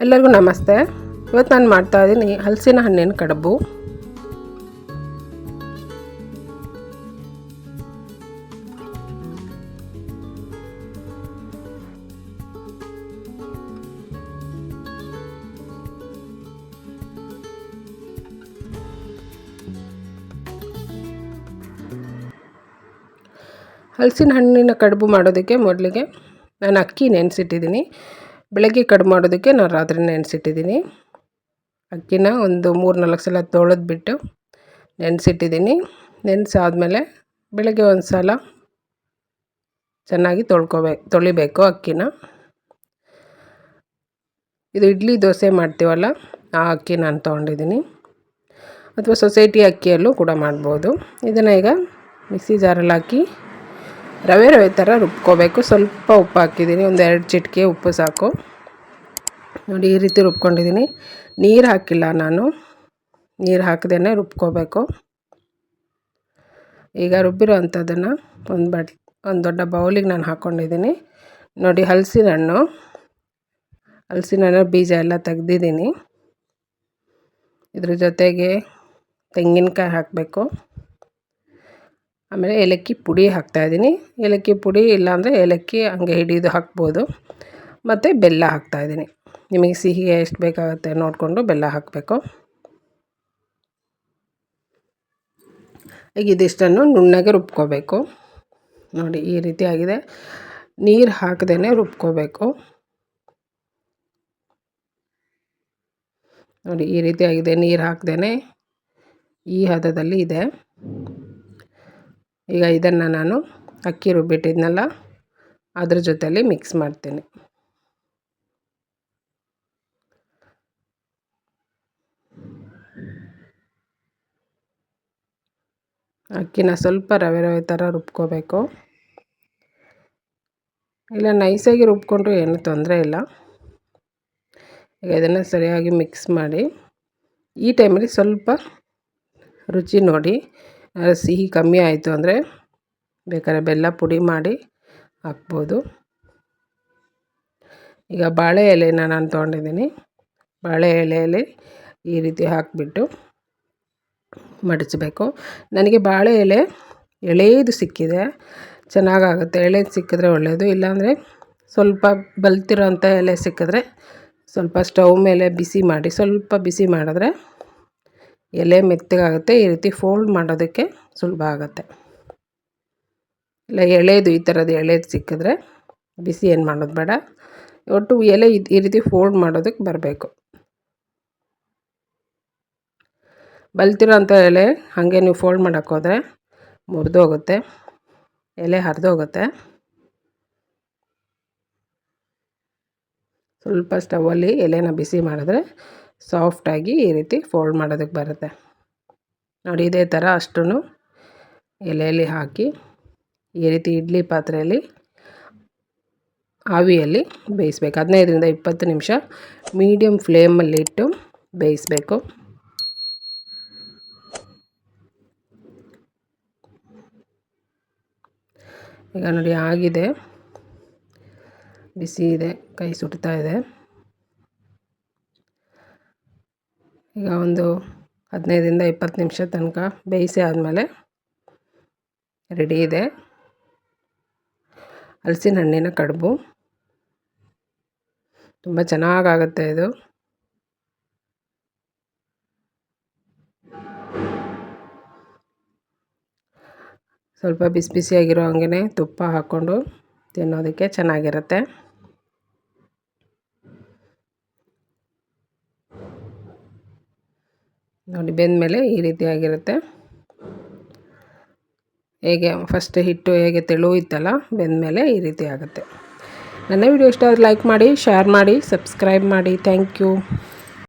ಎಲ್ಲರಿಗೂ ನಮಸ್ತೆ. ಇವತ್ತು ನಾನು ಮಾಡ್ತಾ ಇದ್ದೀನಿ ಹಲಸಿನ ಹಣ್ಣಿನ ಕಡುಬು. ಹಲಸಿನ ಹಣ್ಣಿನ ಕಡುಬು ಮಾಡೋದಕ್ಕೆ ಮೊದಲಿಗೆ ನಾನು ಅಕ್ಕಿ ನೆನೆಸಿಟ್ಟಿದ್ದೀನಿ. ಬೆಳಗ್ಗೆ ಕಡುಬು ಮಾಡೋದಕ್ಕೆ ನಾನು ರಾತ್ರಿ ನೆನೆಸಿಟ್ಟಿದ್ದೀನಿ. ಅಕ್ಕಿನ ಒಂದು ಮೂರು ನಾಲ್ಕು ಸಲ ತೊಳೆದ್ಬಿಟ್ಟು ನೆನೆಸಿಟ್ಟಿದ್ದೀನಿ. ನೆನೆಸಾದ್ಮೇಲೆ ಬೆಳಗ್ಗೆ ಒಂದು ಸಲ ಚೆನ್ನಾಗಿ ತೊಳ್ಕೊಬೇಕು ತೊಳಿಬೇಕು ಅಕ್ಕಿನ. ಇದು ಇಡ್ಲಿ ದೋಸೆ ಮಾಡ್ತೀವಲ್ಲ, ಆ ಅಕ್ಕಿ ನಾನು ತೊಗೊಂಡಿದ್ದೀನಿ. ಅಥವಾ ಸೊಸೈಟಿ ಅಕ್ಕಿಯಲ್ಲೂ ಕೂಡ ಮಾಡ್ಬೋದು. ಇದನ್ನು ಈಗ ಮಿಕ್ಸಿ ಜಾರಲ್ಲಿ ಹಾಕಿ ರವೆ ರವೆ ಥರ ರುಬ್ಕೋಬೇಕು. ಸ್ವಲ್ಪ ಉಪ್ಪು ಹಾಕಿದ್ದೀನಿ. ಒಂದು ಎರಡು ಚಿಟಿಕೆ ಉಪ್ಪು ಸಾಕು. ನೋಡಿ, ಈ ರೀತಿ ರುಬ್ಕೊಂಡಿದ್ದೀನಿ. ನೀರು ಹಾಕಿಲ್ಲ ನಾನು. ನೀರು ಹಾಕದೇನೆ ರುಬ್ಕೋಬೇಕು. ಈಗ ರುಬ್ಬಿರೋ ಅಂಥದ್ದನ್ನು ಒಂದು ಬಟ್, ಒಂದು ದೊಡ್ಡ ಬೌಲಿಗೆ ನಾನು ಹಾಕ್ಕೊಂಡಿದ್ದೀನಿ ನೋಡಿ ಹಲಸಿನ ಹಣ್ಣು ಹಲಸಿನ ಹಣ್ಣು ಬೀಜ ಎಲ್ಲ ತೆಗ್ದಿದ್ದೀನಿ. ಇದ್ರ ಜೊತೆಗೆ ತೆಂಗಿನಕಾಯಿ ಹಾಕಬೇಕು. ಆಮೇಲೆ ಏಲಕ್ಕಿ ಪುಡಿ ಹಾಕ್ತಾಯಿದ್ದೀನಿ ಏಲಕ್ಕಿ ಪುಡಿ ಇಲ್ಲಾಂದರೆ ಏಲಕ್ಕಿ ಹಂಗೆ ಹಿಡಿದು ಹಾಕ್ಬೋದು. ಮತ್ತು ಬೆಲ್ಲ ಹಾಕ್ತಾಯಿದ್ದೀನಿ ನಿಮಗೆ ಸಿಹಿ ಎಷ್ಟು ಬೇಕಾಗುತ್ತೆ ನೋಡಿಕೊಂಡು ಬೆಲ್ಲ ಹಾಕಬೇಕು. ಈಗ ಇದಿಷ್ಟನ್ನು ನುಣ್ಣಗೆ ರುಬ್ಕೋಬೇಕು. ನೋಡಿ, ಈ ರೀತಿ ಆಗಿದೆ. ನೀರು ಹಾಕದೇ ರುಬ್ಕೋಬೇಕು. ನೋಡಿ, ಈ ರೀತಿ ಆಗಿದೆ. ನೀರು ಹಾಕ್ದೇ ಈ ಹದದಲ್ಲಿ ಇದೆ. ಈಗ ಇದನ್ನು ನಾನು ಅಕ್ಕಿ ರುಬ್ಬಿಟ್ಟಿದ್ನಲ್ಲ, ಅದ್ರ ಜೊತೆಯಲ್ಲಿ ಮಿಕ್ಸ್ ಮಾಡ್ತೀನಿ. ಅಕ್ಕಿನ ಸ್ವಲ್ಪ ರವೆ ರವೆ ಥರ ರುಬ್ಕೋಬೇಕು. ಇಲ್ಲ, ನೈಸಾಗಿ ರುಬ್ಕೊಂಡ್ರೂ ಏನು ತೊಂದರೆ ಇಲ್ಲ. ಈಗ ಇದನ್ನು ಸರಿಯಾಗಿ ಮಿಕ್ಸ್ ಮಾಡಿ, ಈ ಟೈಮಲ್ಲಿ ಸ್ವಲ್ಪ ರುಚಿ ನೋಡಿ ಸಿಹಿ ಕಮ್ಮಿ ಆಯಿತು ಅಂದರೆ ಬೇಕಾದ್ರೆ ಬೆಲ್ಲ ಪುಡಿ ಮಾಡಿ ಹಾಕ್ಬೋದು. ಈಗ ಬಾಳೆ ಎಲೆನ ನಾನು ತೊಗೊಂಡಿದ್ದೀನಿ. ಬಾಳೆ ಎಲೆಯಲ್ಲಿ ಈ ರೀತಿ ಹಾಕಿಬಿಟ್ಟು ಮಡಚಬೇಕು. ನನಗೆ ಬಾಳೆ ಎಲೆ ಎಳೆಯದು ಸಿಕ್ಕಿದೆ. ಚೆನ್ನಾಗಾಗುತ್ತೆ. ಎಳೆದು ಸಿಕ್ಕಿದ್ರೆ ಒಳ್ಳೆಯದು. ಇಲ್ಲಾಂದರೆ ಸ್ವಲ್ಪ ಬಲ್ತಿರೋಂಥ ಎಲೆ ಸಿಕ್ಕಿದ್ರೆ ಸ್ವಲ್ಪ ಸ್ಟವ್ ಮೇಲೆ ಬಿಸಿ ಮಾಡಿ, ಸ್ವಲ್ಪ ಬಿಸಿ ಮಾಡಿದ್ರೆ ಎಲೆ ಮೆತ್ತಗಾಗುತ್ತೆ, ಈ ರೀತಿ ಫೋಲ್ಡ್ ಮಾಡೋದಕ್ಕೆ ಸುಲಭ ಆಗುತ್ತೆ. ಇಲ್ಲ, ಎಳೆದು ಈ ಥರದ್ದು ಎಳೆದು ಸಿಕ್ಕಿದ್ರೆ ಬಿಸಿ ಏನು ಮಾಡೋದು ಬೇಡ. ಒಟ್ಟು ಎಲೆ ಈ ರೀತಿ ಫೋಲ್ಡ್ ಮಾಡೋದಕ್ಕೆ ಬರಬೇಕು. ಬಲ್ತಿರೋ ಅಂಥ ಎಲೆ ಹಾಗೆ ನೀವು ಫೋಲ್ಡ್ ಮಾಡೋಕ್ಕೋದ್ರೆ ಮುರಿದೋಗುತ್ತೆ ಎಲೆ ಹರಿದೋಗುತ್ತೆ ಸ್ವಲ್ಪ ಸ್ಟವಲ್ಲಿ ಎಲೆನ ಬಿಸಿ ಮಾಡಿದ್ರೆ ಸಾಫ್ಟಾಗಿ ಈ ರೀತಿ ಫೋಲ್ಡ್ ಮಾಡೋದಕ್ಕೆ ಬರುತ್ತೆ. ನೋಡಿ ಇದೇ ಥರ ಅಷ್ಟೂ ಎಲೆಯಲ್ಲಿ ಹಾಕಿ ಈ ರೀತಿ ಇಡ್ಲಿ ಪಾತ್ರೆಯಲ್ಲಿ, ಆವಿಯಲ್ಲಿ ಬೇಯಿಸ್ಬೇಕು. ಹದಿನೈದರಿಂದ ಇಪ್ಪತ್ತು ನಿಮಿಷ ಮೀಡಿಯಮ್ ಫ್ಲೇಮಲ್ಲಿ ಇಟ್ಟು ಬೇಯಿಸಬೇಕು. ಈಗ ನೋಡಿ ಆಗಿದೆ. ಬಿಸಿ ಇದೆ, ಕೈ ಸುಡ್ತಾ ಇದೆ. ಈಗ ಒಂದು ಹದಿನೈದರಿಂದ ಇಪ್ಪತ್ತು ನಿಮಿಷ ತನಕ ಬೇಯಿಸಿ ಆದಮೇಲೆ ರೆಡಿ ಇದೆ. ಹಲಸಿನ ಹಣ್ಣಿನ ಕಡುಬು. ತುಂಬ ಚೆನ್ನಾಗಾಗುತ್ತೆ ಇದು. ಸ್ವಲ್ಪ ಬಿಸಿ ಬಿಸಿಯಾಗಿರೋ ಹಂಗೆ ತುಪ್ಪ ಹಾಕ್ಕೊಂಡು ತಿನ್ನೋದಕ್ಕೆ ಚೆನ್ನಾಗಿರುತ್ತೆ. ನೋಡಿ, ಬೆಂದ ಮೇಲೆ ಈ ರೀತಿಯಾಗಿರುತ್ತೆ ಹೇಗೆ ಫಸ್ಟ್ ಹಿಟ್ಟು ಹೇಗೆ ತೆಳು ಇತ್ತಲ್ಲ ಬೆಂದಮೇಲೆ ಈ ರೀತಿ ಆಗುತ್ತೆ. ನನ್ನ ವಿಡಿಯೋ ಇಷ್ಟ ಲೈಕ್ ಮಾಡಿ ಶೇರ್ ಮಾಡಿ ಸಬ್ಸ್ಕ್ರೈಬ್ ಮಾಡಿ. Thank you